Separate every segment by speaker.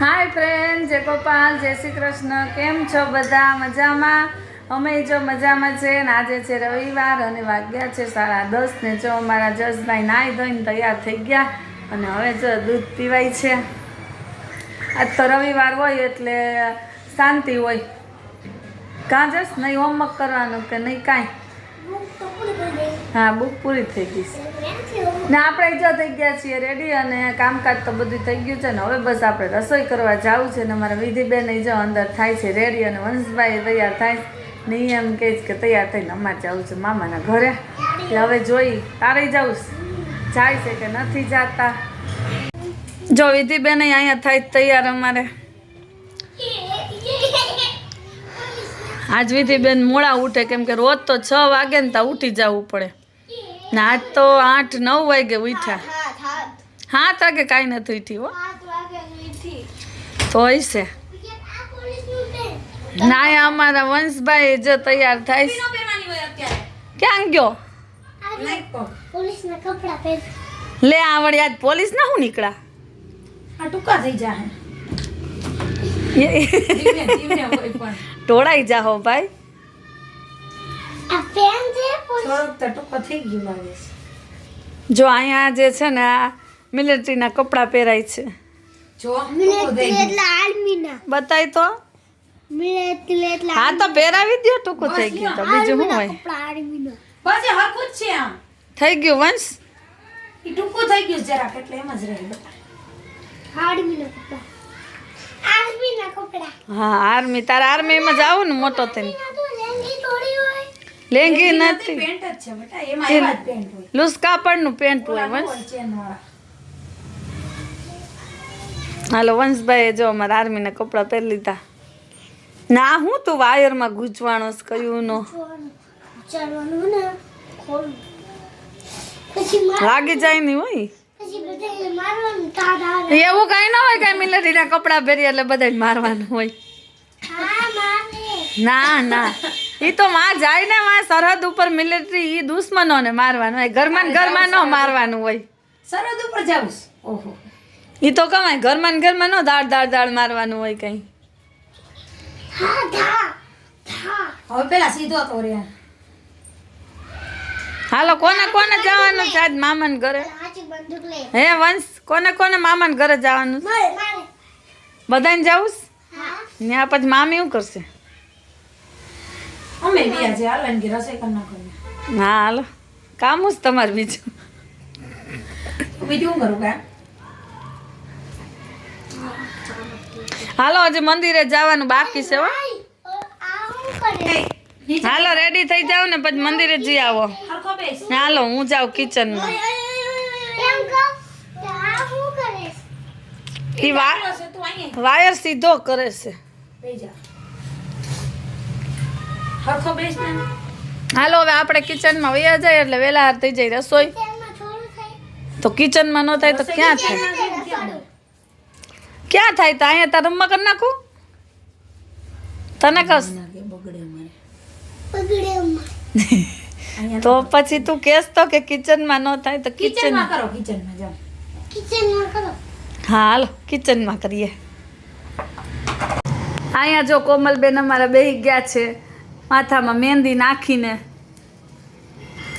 Speaker 1: હાય friend જય ગોપાલ, જય શ્રી કૃષ્ણ. કેમ છો બધા? મજામાં? અમે જો મજામાં છે ને આજે છે રવિવાર અને વાગ્યા છે સાડા દસ ને જો અમારા જસભાઈ નાહી ધોઈને તૈયાર થઈ ગયા અને હવે જો દૂધ પીવાય છે. આજ તો રવિવાર હોય એટલે શાંતિ હોય. કાં જસ નહીં હોમવર્ક કરવાનું કે નહીં કાંઈ? હા, બુક પૂરી થઈ ગઈ છે. ને આપણે જો થઈ ગયા છીએ, રેડી? અને કામકાજ તો બધું થઈ ગયું છે ને હવે બસ આપણે રસોઈ કરવા જવું છે ને અમારા વિધિબેન જો અંદર થાય છે, રેડી અને વંશભાઈ તૈયાર થાય ને ઈ એમ કહે કે તૈયાર થઈને અમારે જવું છે મામાના ઘરે. એટલે હવે જોઈ, તારે જવું જાય છે કે નથી જાતા? જો વિધિબેન અહીંયા થાય તૈયાર અમારે. આજ વિધિબેન મોડા ઉઠે કેમ કે રોજ તો છ વાગે ને ત્યાં ઉઠી જવું પડે. ને આજ તો આઠ નવ વાગે ઉઠ્યા. હાથ વાગે કાંઈ નથી ઉઠી હો. તો હશે ના અમારા વંશભાઈ જો તૈયાર થાય ક્યાં ગયો?
Speaker 2: પોલીસના કપડા પહેર
Speaker 1: લે આવડી આજ પોલીસ ના હું નીકળ્યા?
Speaker 3: ટૂંકા થઈ જાય
Speaker 1: ટોળાઈ જાહો ભાઈ. જો અહીંયા જે છે ને આ મિલિટરીના કપડાં પહેરાય છે. બતાય તો.
Speaker 2: મિલિટરી
Speaker 1: હા તો પહેરાવી દો ટૂંકું થઈ ગયું તો. બીજું શું હોય?
Speaker 2: કપડા આર્મીના
Speaker 3: બસ એ હરખું જ છે આમ.
Speaker 1: થઈ ગયું વંશ
Speaker 3: ટૂંકું થઈ ગયું જરાક એટલે એમ જ રહે.
Speaker 2: આર્મીના કપડા.
Speaker 1: હા આર્મી. તારા આર્મીમાં જાવ ને મોટો થઈને.
Speaker 2: લેંગી થોડી હોય.
Speaker 1: લેંગી
Speaker 3: એની
Speaker 1: નથી લુસ કાપડનું પેન્ટ હોય વંશ હાલો વંશભાઈએ જો અમારા આર્મીના કપડાં પહેરી લીધા. ના હું તું વાયરમાં ગૂંચવાણો કયું નો. લાગી જાય નહીં હોય. એવું કઈ ના હોય કાંઈ મિલિટરીના કપડાં પહેરી એટલે બધા મારવાનું હોય. ના ના. એ તો માં જાય ને માં સરહદ ઉપર મિલિટરી એ દુશ્મનોને મારવાનું હોય. ઘરમાં ઘરમાં ન મારવાનું હોય.
Speaker 3: સરહદ ઉપર જાવું. ઓહો.
Speaker 1: એ તો કમાય ઘરમાં ઘરમાં ન દાળ દાળ દાળ મારવાનું હોય કંઈ.
Speaker 3: હવે પેલા સીધો તો રે.
Speaker 1: હાલો કોને કોને જવાનું છે? આજ મામાને ઘરે. હે વંશ કોને કોને મામાને ઘરે જવાનું? બધાને જવું ને પછી મામી શું કરશે?
Speaker 3: અમે બી આજે હાલે ને કે રસોઈ કરી
Speaker 1: હા હાલો. કામ જ તમારે બીજું?
Speaker 3: બીજું કરું કા
Speaker 1: હાલો હજી મંદિરે જવાનું બાકી છે હો.
Speaker 2: ભાઈ, આ શું કરે?
Speaker 3: નીચે.
Speaker 1: હાલો રેડી થઈ જાવ ને પછી મંદિરે જઈ આવો. હાલો હું જાઉં કિચનમાં
Speaker 2: એમ કહું કે આ શું કરે
Speaker 1: એ વાયર સીધો કરે છે. હાલો હવે આપણે કિચનમાં વયા જાય એટલે વેલા હાર થઈ જાય રસોઈ.
Speaker 2: તેમાં થોડું થાય.
Speaker 1: તો કિચનમાં ન થાય તો ક્યાં થાય? ક્યાં થાય? તો અહીંયા તાર રમવા કરી નાખું? તને કસ તો પછી તું કેસ તો કે કિચનમાં ન થાય તો
Speaker 3: કિચનમાં કરો કિચનમાં જાઓ.
Speaker 2: કિચનમાં કરો.
Speaker 1: હાલો. કિચનમાં કરીએ. અહીંયા જો કોમલબેન અમારા બેહી ગયા છે માથામાં મહેંદી નાખીને.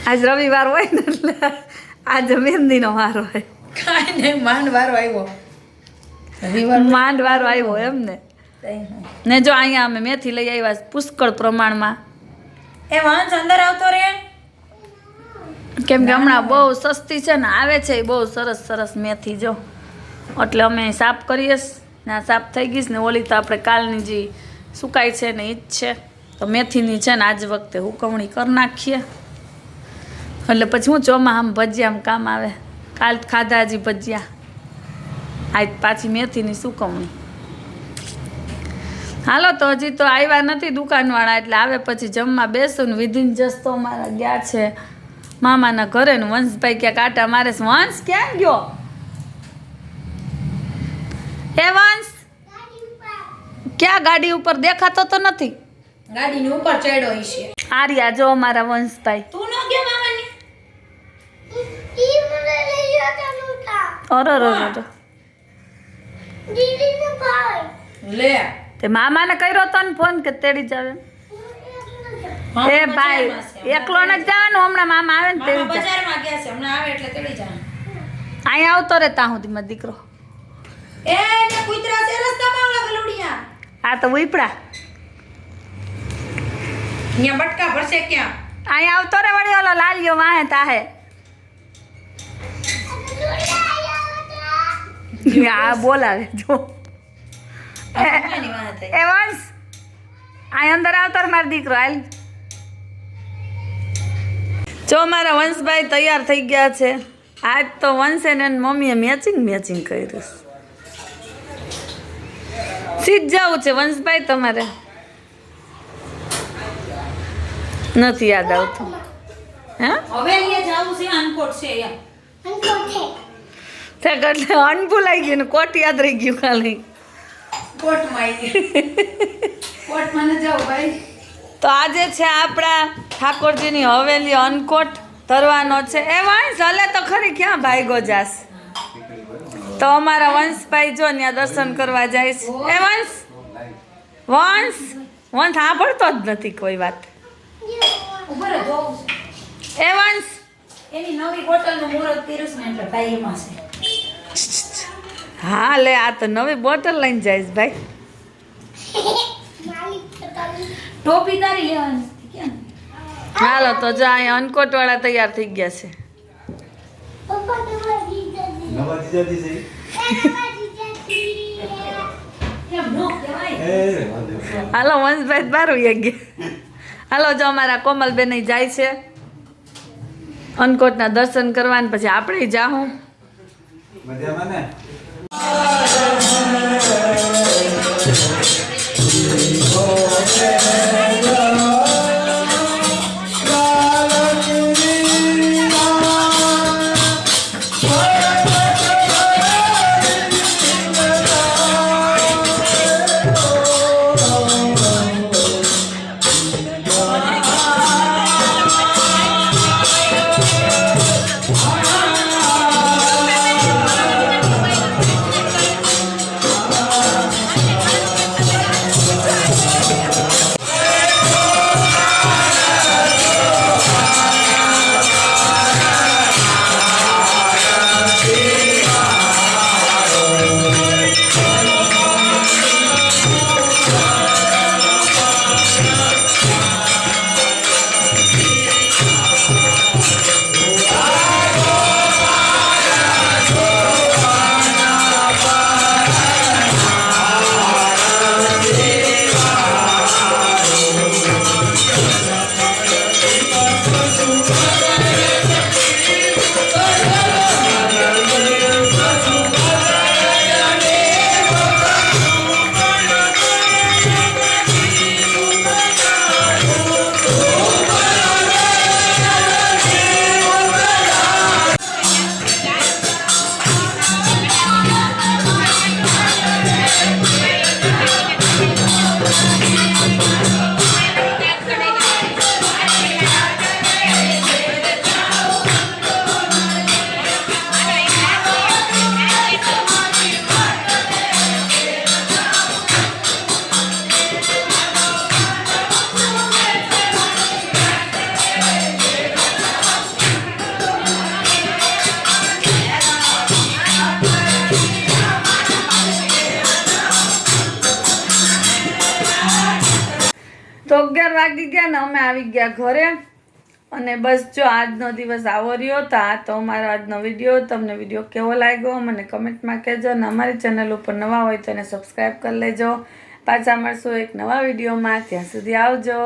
Speaker 1: આજ રવિવાર હોય ને એટલે આજે મહેંદીનો વારો હોય.
Speaker 3: કાંઈ નહીં માંડ વારો આવ્યો
Speaker 1: માંડ વારો આવ્યો એમ ને. ને જો અહીંયા અમે મેથી લઈ આવ્યા પુષ્કળ પ્રમાણમાં.
Speaker 3: એ વાંચ અંદર આવતો રે?
Speaker 1: કેમ કે હમણાં બહુ સસ્તી છે ને આવે છે એ બહુ સરસ સરસ મેથી જો. એટલે અમે સાફ કરીએ. ને આ સાફ થઈ ગઈશ ને ઓલી તો આપણે કાલની જે સુકાય છે ને એ જ છે. તો મેથીની છે ને આજ વખતે હુકવણી કરી નાખીએ. એટલે પછી હું ચોમા આમ ભજીયા આમ કામ આવે. કાલ ખાધા હજી ભજીયા. આજ પાછી મેથીની સુકવણી. હાલો તો હજી તો આવ્યા નથી દુકાનવાળા, એટલે આવે પછી જમવા બેસું ને વિધિન જસ્તો મારા ગયા છે. મામાના ઘરે ને વંશભાઈ ક્યાંક આટા મારે વંશ, ક્યાં ગયો? હે વંશ? ક્યાં ગાડી ઉપર દેખાતો તો નથી?
Speaker 3: ગાડીની ઉપર ચડ્યો છે.
Speaker 1: આર્યા જો અમારા વંશભાઈ.
Speaker 3: તું ન ગયો મામાની?
Speaker 2: ઈ મને લઈ જતા અરે
Speaker 1: અરે અરર.
Speaker 2: દીદીને ભાઈ
Speaker 3: લે.
Speaker 1: તે મામાને કર્યો તો ને ફોન કે તેડી જાવે એ ભાઈ. એકલો ન જવાનું હમણાં મામા આવે ને તેડી જા
Speaker 3: બજારમાં ગયા છે હમણાં આવે એટલે તેડી જા
Speaker 1: અહીંયા આવતો રે ત્યાં સુધી મારો દીકરો.
Speaker 3: એ ને કૂતરા છે રસ્તામાં ઓલા ગલુડિયા
Speaker 1: આ તો વીપડા.
Speaker 3: અહીંયા બટકા ભરશે ક્યાં?
Speaker 1: અહીંયા આવતો રે વળી ઓલો લાલિયો વાહે તાહે. આ બોલાવે જો. એ વંશ આ અંદર આવતો મારો દીકરો હાલ. જો મારા વંશભાઈ તૈયાર થઈ ગયા છે. આજ તો વંશે ને એની મમ્મીએ મેચિંગ મેચિંગ કર્યું સીધ જવું છે વંશભાઈ તમારે. નથી યાદ આવતું. હે?
Speaker 3: હવે અહીંયા જાવું છે અનકોટ છે એમ
Speaker 2: અંકોઠે
Speaker 1: તે એટલે અનભૂલાઈ ગયું ને કોટ યાદ રહી ગયું ખાલી.
Speaker 3: કોટ મને જાવ ભાઈ.
Speaker 1: તો આજે છે આપણા ઠાકોરજીની હવેલી અનકોટ તરવાનો છે. એ વાણી હલે તો ખરી ક્યાં ભાઈ જાસ તો અમારા વંશભાઈ જો ત્યાં દર્શન કરવા જાય છે. એ વંશ! વંશ! વંશ સાંભળતો જ નથી કોઈ વાત. એ વંશ!
Speaker 3: એની નવી બોટલનું મુહૂર્ત કર્યું ને એટલે ભાઈ એમાં છે.
Speaker 1: હા લે આ તો નવી બોટલ લઈને જઈશ ભાઈ.
Speaker 3: ટોપી તારી લેવાની કેમ?
Speaker 1: હાલો તો જો અહીંયા અનકોટ વાળા તૈયાર થઈ ગયા છે.
Speaker 4: નવા જીજાજી છે.
Speaker 1: હાલો વંશભાઈ બારું ગયા હાલો જો અમારા કોમલબેન જાય છે. અનકોટના દર્શન કરવા ને પછી આપણે જાહું.
Speaker 4: મજામાં ને?
Speaker 1: તો અગિયાર વાગી ગયા ને અમે આવી ગયા ઘરે. અને બસ જો આજનો દિવસ આવો રહ્યો તો આ તો અમારો આજનો વીડિયો. તમને વીડિયો કેવો લાગ્યો મને કમેન્ટમાં કહેજો. અને અમારી ચેનલ ઉપર નવા હોય તો એને સબસ્ક્રાઈબ કરી લેજો. પાછા મળશું એક નવા વિડીયોમાં. ત્યાં સુધી આવજો.